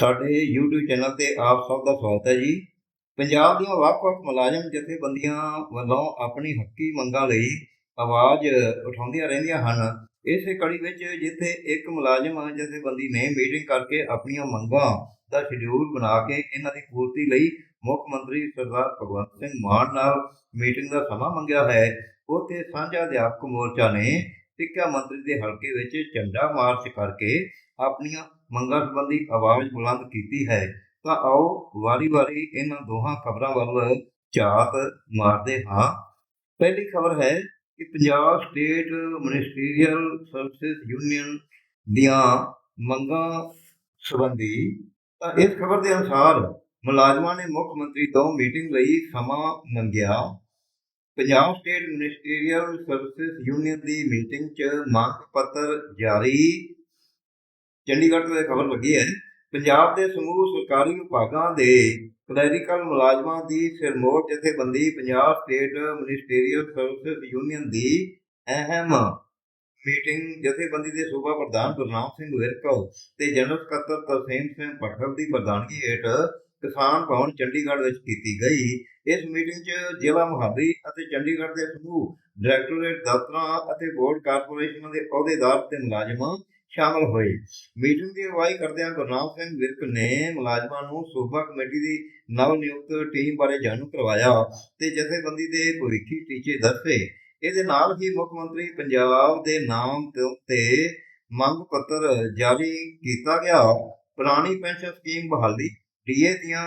ਸਾਡੇ YouTube channel ਤੇ ਆਪ ਸਭ ਦਾ ਸਵਾਗਤ ਹੈ ਜੀ। ਪੰਜਾਬ ਦੀਆਂ ਵੱਖ-ਵੱਖ ਮੁਲਾਜ਼ਮ ਜਥੇਬੰਦੀਆਂ ਵੱਲੋਂ ਆਪਣੀ ਹੱਕੀ ਮੰਗਾਂ ਲਈ ਆਵਾਜ਼ ਉਠਾਉਂਦੀਆਂ ਰਹਿੰਦੀਆਂ ਹਨ। ਇਸੇ ਕੜੀ ਵਿੱਚ ਜਿੱਥੇ ਇੱਕ ਮੁਲਾਜ਼ਮ ਜਥੇਬੰਦੀ ਨੇ ਮੀਟਿੰਗ ਕਰਕੇ ਆਪਣੀਆਂ ਮੰਗਾਂ ਦਾ ਸ਼ਡਿਊਲ ਬਣਾ ਕੇ ਇਹਨਾਂ ਦੀ ਪੂਰਤੀ ਲਈ ਮੁੱਖ ਮੰਤਰੀ ਸਰਦਾਰ ਭਗਵੰਤ ਸਿੰਘ ਮਾਨ ਨਾਲ ਮੀਟਿੰਗ ਦਾ ਸਮਾਂ ਮੰਗਿਆ ਹੈ, ਉੱਥੇ ਸਾਂਝਾ ਅਧਿਆਪਕ ਮੋਰਚਾ ਨੇ ਸਿੱਖਿਆ ਮੰਤਰੀ ਦੇ ਹਲਕੇ ਵਿੱਚ ਝੰਡਾ ਮਾਰਚ ਕਰਕੇ ਆਪਣੀਆਂ ਮੰਗਾਂ ਸੰਬੰਧੀ ਆਵਾਜ਼ ਬੁਲੰਦ ਕੀਤੀ ਹੈ। ਤਾਂ ਆਓ ਵਾਰੀ-ਵਾਰੀ ਇਹਨਾਂ ਦੋਹਾਂ ਖਬਰਾਂ ਵੱਲ ਝਾਤ ਮਾਰਦੇ ਹਾਂ। ਪਹਿਲੀ ਖਬਰ ਹੈ ਕਿ Punjab State Ministerial Service Union ਦੀਆਂ ਮੰਗਾਂ ਸੰਬੰਧੀ ਤਾਂ ਇਸ ਖਬਰ ਦੇ ਅਨੁਸਾਰ ਮੁਲਾਜ਼ਮਾਂ ਨੇ ਮੁੱਖ ਮੰਤਰੀ ਤੋਂ ਮੀਟਿੰਗ ਲਈ ਸਮਾਂ ਮੰਗਿਆ। Punjab State Ministerial Service Union ਦੀ ਮੀਟਿੰਗ 'ਚ ਮੰਗ ਪੱਤਰ ਜਾਰੀ। ਚੰਡੀਗੜ੍ਹ ਤੋਂ ਇਹ ਖਬਰ ਲੱਗੀ ਹੈ, ਪੰਜਾਬ ਦੇ ਸਮੂਹ ਸਰਕਾਰੀ ਵਿਭਾਗਾਂ ਦੇ ਕਲੈਰੀਕਲ ਮੁਲਾਜ਼ਮਾਂ ਦੀ ਸਿਰਮੌਰ ਜਥੇਬੰਦੀ Punjab State Ministerial Service Union ਦੀ ਅਹਿਮ ਮੀਟਿੰਗ ਜਥੇਬੰਦੀ ਦੇ ਸੂਬਾ ਪ੍ਰਧਾਨ ਗੁਰਨਾਮ ਸਿੰਘ ਵਿਰਕ ਤੇ ਜਨਰਲ ਸਕੱਤਰ ਤਰਸੇਮ ਸਿੰਘ ਪਟਲ ਦੀ ਪ੍ਰਧਾਨਗੀ ਹੇਠ ਕਿਸਾਨ ਭਵਨ ਚੰਡੀਗੜ੍ਹ ਵਿੱਚ ਕੀਤੀ ਗਈ। ਇਸ ਮੀਟਿੰਗ 'ਚ ਜ਼ਿਲ੍ਹਾ ਮੁਹਾਲੀ ਅਤੇ ਚੰਡੀਗੜ੍ਹ ਦੇ ਸਮੂਹ, ਡਾਇਰੈਕਟੋਰੇਟ ਦਫ਼ਤਰਾਂ ਅਤੇ ਬੋਰਡ ਕਾਰਪੋਰੇਸ਼ਨਾਂ ਦੇ ਅਹੁਦੇਦਾਰ ਤੇ ਮੁਲਾਜ਼ਮ ਸ਼ਾਮਲ ਹੋਏ। ਮੀਟਿੰਗ ਦੀ ਅਗਵਾਈ ਕਰਦਿਆਂ ਗੁਰਨਾਮ ਸਿੰਘ ਵਿਰਕ ਨੇ ਮੁਲਾਜ਼ਮਾਂ ਨੂੰ ਸੂਬਾ ਕਮੇਟੀ ਦੀ ਨਵ ਨਿਯੁਕਤ ਟੀਮ ਬਾਰੇ ਜਾਣੂ ਕਰਵਾਇਆ ਤੇ ਜਥੇਬੰਦੀ ਦੇ ਭਵਿੱਖੀ ਟੀਚੇ ਦੱਸੇ। ਇਹਦੇ ਨਾਲ ਹੀ ਮੁੱਖ ਮੰਤਰੀ ਪੰਜਾਬ ਦੇ ਨਾਮ ਤੇ- ਤੇ ਮੰਗ ਪੱਤਰ ਜਾਰੀ ਕੀਤਾ ਗਿਆ। ਪੁਰਾਣੀ ਪੈਨਸ਼ਨ ਸਕੀਮ ਬਹਾਲੀ ਡੀਏ ਦੀਆਂ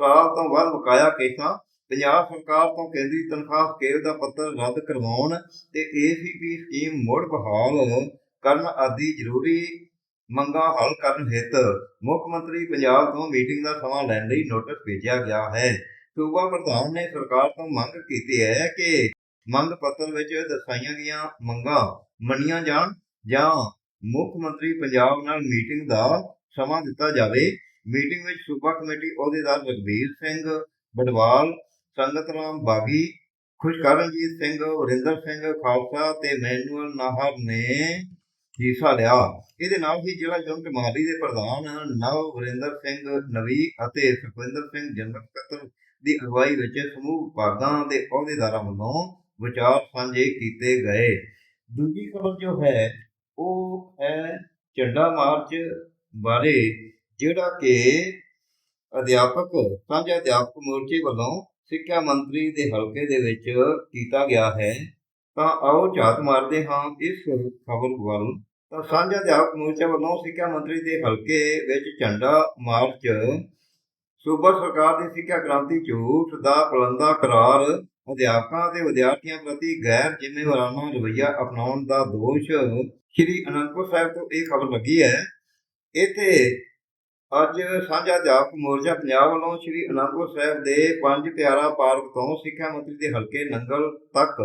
ਸਾਲ ਤੋਂ ਵੱਧ ਬਕਾਇਆ ਕੇਸਾਂ, ਪੰਜਾਬ ਸਰਕਾਰ ਤੋਂ ਕੇਂਦਰੀ ਤਨਖਾਹ ਸਕੇਲ ਦਾ ਪੱਤਰ ਰੱਦ ਕਰਵਾਉਣ ਤੇ ਏਸੀਪੀ ਸਕੀਮ ਮੁੜ ਬਹਾਲ ਕਰਨ ਆਦਿ ਜ਼ਰੂਰੀ ਮੰਗਾਂ ਹੱਲ ਕਰਨ ਹਿੱਤ ਮੁੱਖ ਮੰਤਰੀ ਪੰਜਾਬ ਤੋਂ ਮੀਟਿੰਗ ਦਾ ਸਮਾਂ ਲੈਣ ਲਈ ਨੋਟਿਸ ਭੇਜਿਆ ਗਿਆ ਹੈ। ਸੂਬਾ ਪ੍ਰਧਾਨ ਨੇ ਸਰਕਾਰ ਤੋਂ ਮੰਗ ਕੀਤੀ ਹੈ ਕਿ ਮੰਗ ਪੱਤਰ ਵਿੱਚ ਦਰਸਾਈਆਂ ਗਈਆਂ ਮੰਗਾਂ ਮੰਨੀਆਂ ਜਾਣ ਜਾਂ ਮੁੱਖ ਮੰਤਰੀ ਪੰਜਾਬ ਨਾਲ ਮੀਟਿੰਗ ਦਾ ਸਮਾਂ ਦਿੱਤਾ ਜਾਵੇ। ਮੀਟਿੰਗ ਵਿੱਚ ਸੂਬਾ ਕਮੇਟੀ ਅਹੁਦੇਦਾਰ ਰਗਵੀਰ ਸਿੰਘ ਬਡਵਾਲ ਸੰਗਤ ਰਾਮ ਬਾਗੀ ਖੁਸ਼ਕਰਨਜੀਤ ਸਿੰਘ, ਵਰਿੰਦਰ ਸਿੰਘ ਖਾਲਸਾ ਤੇ ਮੈਨੂਅਲ ਨਾਹਰ ਨੇ ਹਿੱਸਾ ਲਿਆ। ਇਹਦੇ ਨਾਲ ਹੀ ਜ਼ਿਲ੍ਹਾ ਯੂਨਿਟ ਮਹਾਲੀ ਦੇ ਪ੍ਰਧਾਨ ਨਵ ਵਰਿੰਦਰ ਸਿੰਘ ਨਵੀ ਅਤੇ ਸੁਖਵਿੰਦਰ ਸਿੰਘ ਜਨਰਲ ਸਕੱਤਰ ਦੀ ਅਗਵਾਈ ਵਿੱਚ ਸਮੂਹ ਵਿਭਾਗਾਂ ਦੇ ਅਹੁਦੇਦਾਰਾਂ ਵੱਲੋਂ ਵਿਚਾਰ ਸਾਂਝੇ ਕੀਤੇ ਗਏ। ਦੂਜੀ ਖਬਰ ਜੋ ਹੈ, ਉਹ ਹੈ ਝੰਡਾ ਮਾਰਚ ਬਾਰੇ ਜਿਹੜਾ ਕਿ ਅਧਿਆਪਕ, ਸਾਂਝਾ ਅਧਿਆਪਕ ਮੋਰਚੇ ਵੱਲੋਂ ਸਿੱਖਿਆ ਮੰਤਰੀ ਦੇ ਹਲਕੇ ਦੇ ਵਿੱਚ ਕੀਤਾ ਗਿਆ ਹੈ, ਤਾਂ ਆਓ ਝਾਤ ਮਾਰਦੇ ਹਾਂ ਇਸ ਖਬਰ ਵੱਲ। ਤਾਂ ਸਾਂਝਾ ਅਧਿਆਪਕ ਮੋਰਚੇ ਵੱਲੋਂ ਸਿੱਖਿਆ ਮੰਤਰੀ ਦੇ ਹਲਕੇ ਵਿੱਚ ਝੰਡਾ ਮਾਰਚ, ਸੂਬਾ ਸਰਕਾਰ ਦੀ ਸਿੱਖਿਆ ਕ੍ਰਾਂਤੀ ਝੂਠ ਦਾ ਬੁਲੰਦਾ ਕਰਾਰ, ਅਧਿਆਪਕਾਂ ਤੇ ਵਿਦਿਆਰਥੀਆਂ ਪ੍ਰਤੀ ਗੈਰ ਜ਼ਿੰਮੇਵਾਰਾਨਾ ਰਵੱਈਆ ਅਪਣਾਉਣ ਦਾ ਦੋਸ਼। ਸ਼੍ਰੀ ਅਨੰਦਪੁਰ ਸਾਹਿਬ ਤੋਂ ਇਹ ਖਬਰ ਲੱਗੀ ਹੈ। ਇੱਥੇ ਅੱਜ ਸਾਂਝਾ ਅਧਿਆਪਕ ਮੋਰਚਾ ਪੰਜਾਬ ਵੱਲੋਂ ਸ਼੍ਰੀ ਅਨੰਦਪੁਰ ਸਾਹਿਬ ਦੇ ਪੰਜ ਪਿਆਰਾ ਪਾਰਕ ਤੋਂ ਸਿੱਖਿਆ ਮੰਤਰੀ ਦੇ ਹਲਕੇ ਨੰਗਲ ਤੱਕ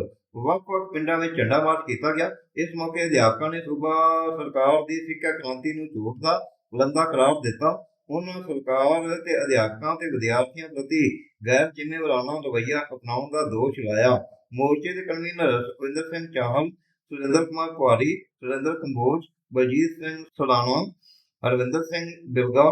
ਵੱਖ-ਵੱਖ ਪਿੰਡਾਂ ਵਿੱਚ ਝੰਡਾ ਮਾਰਚ ਕੀਤਾ ਗਿਆ। ਇਸ ਮੌਕੇ ਅਧਿਆਪਕਾਂ ਨੇ ਸੂਬਾ ਸਰਕਾਰ ਦੀ ਸਿੱਖਿਆ ਕ੍ਰਾਂਤੀ ਨੂੰ ਝੂਠ ਦਾ ਬੁਲੰਦਾ ਕਰਾਰ ਦਿੱਤਾ। ਉਹਨਾਂ ਸਰਕਾਰ ਤੇ ਅਧਿਆਪਕਾਂ ਤੇ ਵਿਦਿਆਰਥੀਆਂ ਪ੍ਰਤੀ ਗੈਰ ਜ਼ਿੰਮੇਵਾਰਾਨਾ ਰਵੱਈਆ ਅਪਣਾਉਣ ਦਾ ਦੋਸ਼ ਲਾਇਆ। ਮੋਰਚੇ ਦੇ ਕਨਵੀਨਰ ਸੁਖਵਿੰਦਰ ਸਿੰਘ ਚਾਹਲ, ਸੁਰਿੰਦਰ ਕੁਮਾਰ ਕੁਆਰੀ, ਸੁਰਿੰਦਰ ਕੰਬੋਜ, ਬਲਜੀਤ ਸਿੰਘ ਸਲਾਣਾ ਹਰਵਿੰਦਰ ਸਿੰਘ ਬਿਰਗਾ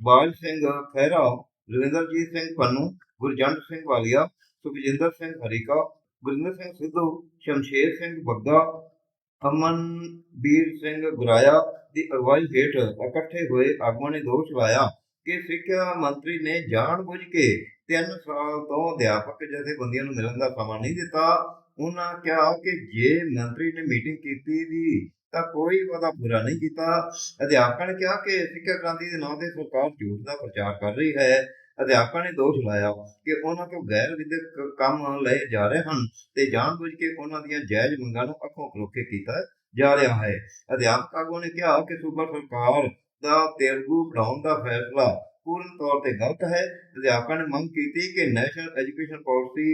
ਬਾਲ ਸਿੰਘ ਖਹਿਰਾ, ਰਵਿੰਦਰਜੀਤ ਸਿੰਘ ਪੰਨੂ, ਗੁਰਜੰਟ ਸਿੰਘ ਵਾਲੀਆ, ਸੁਖਜਿੰਦਰ ਸਿੰਘ ਹਰੀਕਾ, ਗੁਰਿੰਦਰ ਸਿੰਘ ਸਿੱਧੂ, ਸ਼ਮਸ਼ੇਰ ਸਿੰਘ ਬੱਗਾ ਅਮਨਬੀਰ ਸਿੰਘ ਗੁਰਾਇਆ ਦੀ ਅਗਵਾਈ ਹੇਠ ਇਕੱਠੇ ਹੋਏ ਆਗੂਆਂ ਨੇ ਦੋਸ਼ ਲਾਇਆ ਕਿ ਸਿੱਖਿਆ ਮੰਤਰੀ ਨੇ ਜਾਣਬੁੱਝ ਕੇ ਤਿੰਨ ਸਾਲ ਤੋਂ ਅਧਿਆਪਕ ਜਥੇਬੰਦੀਆਂ ਨੂੰ ਮਿਲਣ ਦਾ ਸਮਾਂ ਨਹੀਂ ਦਿੱਤਾ। ਉਹਨਾਂ ਕਿਹਾ ਕਿ ਜੇ ਮੰਤਰੀ ਨੇ ਮੀਟਿੰਗ ਕੀਤੀ ਵੀ ਤਾਂ ਕੋਈ ਉਹਦਾ ਪੂਰਾ ਨਹੀਂ ਕੀਤਾ। ਅਧਿਆਪਕਾਂ ਨੇ ਕਿਹਾ ਕਿ ਸਿੱਖਿਆ ਕ੍ਰਾਂਤੀ ਦੇ ਨਾਂ ਤੇ ਸਰਕਾਰ ਝੂਠ ਦਾ ਪ੍ਰਚਾਰ ਕਰ ਰਹੀ ਹੈ। ਅਧਿਆਪਕਾਂ ਨੇ ਦੋਸ਼ ਲਾਇਆ ਕਿ ਉਹਨਾਂ ਤੋਂ ਗੈਰ ਵਿਦਿਅਕ ਕੰਮ ਲਏ ਜਾ ਰਹੇ ਹਨ ਤੇ ਜਾਣਬੁੱਝ ਕੇ ਉਹਨਾਂ ਦੀਆਂ ਜਾਇਜ਼ ਮੰਗਾਂ ਨੂੰ ਅੱਖੋਂ ਪਰੋਖੇ ਕੀਤਾ ਜਾ ਰਿਹਾ ਹੈ। ਅਧਿਆਪਕ ਆਗੂ ਨੇ ਕਿਹਾ ਕਿ ਸੂਬਾ ਸਰਕਾਰ ਦਾ ਤੇਲਗੂ ਬਣਾਉਣ ਦਾ ਫੈਸਲਾ ਪੂਰਨ ਤੌਰ ਤੇ ਗਲਤ ਹੈ ਅਧਿਆਪਕਾਂ ਨੇ ਮੰਗ ਕੀਤੀ ਕਿ ਨੈਸ਼ਨਲ ਐਜੂਕੇਸ਼ਨ ਪਾਲਿਸੀ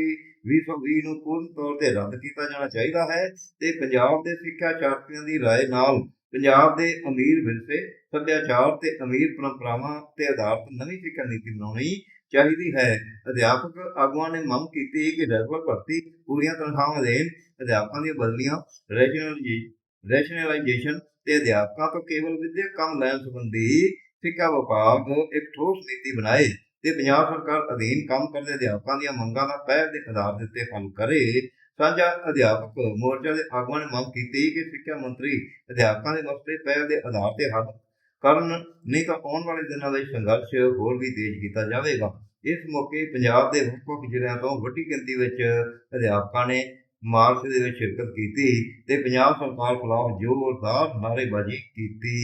2020 ਨੂੰ ਪੂਰਨ ਤੌਰ ਤੇ ਰੱਦ ਕੀਤਾ ਜਾਣਾ ਚਾਹੀਦਾ ਹੈ ਤੇ ਪੰਜਾਬ ਦੇ ਸਿੱਖਿਆ ਚਾਰਕੀਆਂ ਦੀ رائے ਨਾਲ ਪੰਜਾਬ ਦੇ ਅਮੀਰ ਵਿਰਸੇ ਸੱਭਿਆਚਾਰ ਤੇ ਅਮੀਰ ਪਰੰਪਰਾਵਾਂ ਤੇ ਆਧਾਰਿਤ ਨਵੀਂ ਸਿੱਖਿਆ ਨੀਤੀ ਬਣਾਉਣੀ ਚਾਹੀਦੀ ਹੈ ਅਧਿਆਪਕ ਆਗੂਆਂ ਨੇ ਮੰਗ ਕੀਤੀ ਕਿ ਰੈਗੂਲਰ ਭਰਤੀ ਪੂਰੀਆਂ ਤਨਖਾਹਾਂ ਦੇਣ ਅਧਿਆਪਕਾਂ ਦੀਆਂ ਬਦਲੀਆਂ ਰੈਸ਼ਨਲ ਰੈਸ਼ਨਲਾਈਜੇਸ਼ਨ ਤੇ ਅਧਿਆਪਕਾਂ ਤੋਂ ਕੇਵਲ ਵਿਦਿਅਕ ਕੰਮ ਲੈਣ ਸੰਬੰਧੀ ਸਿੱਖਿਆ ਵਿਭਾਗ ਇੱਕ ਠੋਸ ਨੀਤੀ ਬਣਾਏ ਤੇ ਪੰਜਾਬ ਸਰਕਾਰ ਅਧੀਨ ਕੰਮ ਕਰਦੇ ਅਧਿਆਪਕਾਂ ਦੀਆਂ ਮੰਗਾਂ ਦਾ ਪਹਿਲ ਦੇ ਆਧਾਰ ਦੇ ਉੱਤੇ ਹੱਲ ਕਰੇ। ਸਾਂਝਾ ਅਧਿਆਪਕ ਮੋਰਚਾ ਦੇ ਆਗੂਆਂ ਨੇ ਮੰਗ ਕੀਤੀ ਕਿ ਸਿੱਖਿਆ ਮੰਤਰੀ ਅਧਿਆਪਕਾਂ ਦੇ ਮਸਲੇ ਪਹਿਲ ਦੇ ਆਧਾਰ ਤੇ ਹੱਲ ਕਰਨ, ਨਹੀਂ ਤਾਂ ਆਉਣ ਵਾਲੇ ਦਿਨਾਂ ਵਿੱਚ ਸੰਘਰਸ਼ ਹੋਰ ਵੀ ਤੇਜ਼ ਕੀਤਾ ਜਾਵੇਗਾ। ਇਸ ਮੌਕੇ ਪੰਜਾਬ ਦੇ ਵੱਖ-ਵੱਖ ਜ਼ਿਲ੍ਹਿਆਂ ਤੋਂ ਵੱਡੀ ਗਿਣਤੀ ਵਿੱਚ ਅਧਿਆਪਕਾਂ ਨੇ ਮਾਰਚ ਦੇ ਵਿੱਚ ਸ਼ਿਰਕਤ ਕੀਤੀ ਤੇ ਪੰਜਾਬ ਸਰਕਾਰ ਖਿਲਾਫ ਜ਼ੋਰਦਾਰ ਨਾਅਰੇਬਾਜ਼ੀ ਕੀਤੀ।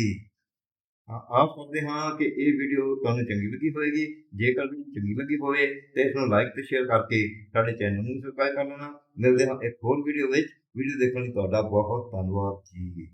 ਆ- ਆਸ ਕਰਦੇ ਹਾਂ ਕਿ ਇਹ ਵੀਡੀਓ ਤੁਹਾਨੂੰ ਚੰਗੀ ਲੱਗੀ ਹੋਵੇਗੀ ਜੇਕਰ ਵੀਡੀਓ ਚੰਗੀ ਲੱਗੀ ਹੋਵੇ ਤੇ ਇਸ ਨੂੰ ਲਾਈਕ ਤੇ ਸ਼ੇਅਰ ਕਰਕੇ ਸਾਡੇ ਚੈਨਲ ਨੂੰ ਸਬਸਕ੍ਰਾਈਬ ਕਰ ਲੈਣਾ। ਮਿਲਦੇ ਹਾਂ ਇੱਕ ਹੋਰ ਵੀਡੀਓ ਵਿੱਚ। ਵੀਡੀਓ ਦੇਖਣ ਲਈ ਤੁਹਾਡਾ ਬਹੁਤ ਧੰਨਵਾਦ ਜੀ।